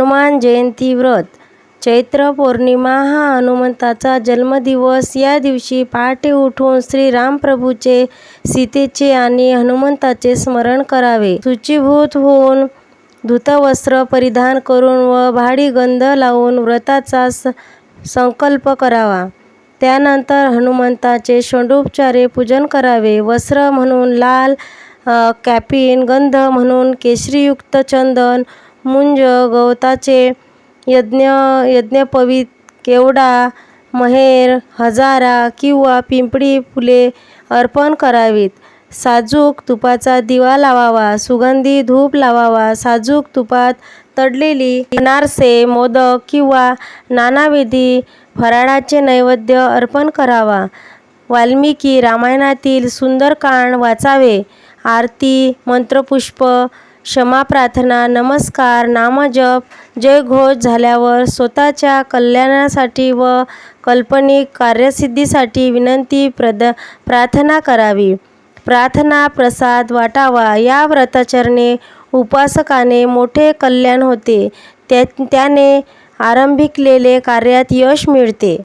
हनुमान जयंती व्रत. चैत्र पौर्णिमा हा हनुमंताचा जन्मदिवस. या दिवशी पहाटे उठून श्रीरामप्रभूचे सीतेचे आणि हनुमंताचे स्मरण करावे. सूचीभूत होऊन धुतवस्त्र परिधान करून व भाडी गंध लावून व्रताचा स संकल्प करावा. त्यानंतर हनुमंताचे षोडोपचारे पूजन करावे. वस्त्र म्हणून लाल कॅपिन गंध म्हणून केशरीयुक्त चंदन मुंज गवताचे यज्ञ यज्ञपवीत केवडा महेर हजारा किंवा पिंपळी फुले अर्पण करावीत. साजूक तुपाचा दिवा लावावा सुगंधी धूप लावावा साजूक तुपात तडलेली अनारसे मोदक किंवा नानाविधी फराळाचे नैवेद्य अर्पण करावा. वाल्मिकी रामायणातील सुंदरकांड वाचावे. आरती मंत्रपुष्प क्षमाप्रार्थना नमस्कार नामजप जयघोष झाल्यावर स्वतःच्या कल्याणासाठी व काल्पनिक कार्यसिद्धीसाठी विनंती प्रद प्रार्थना करावी. प्रार्थना प्रसाद वाटावा या व्रताचरणे उपासकाने मोठे कल्याण होते. त्या त्याने आरंभिकलेले कार्यात यश मिळते.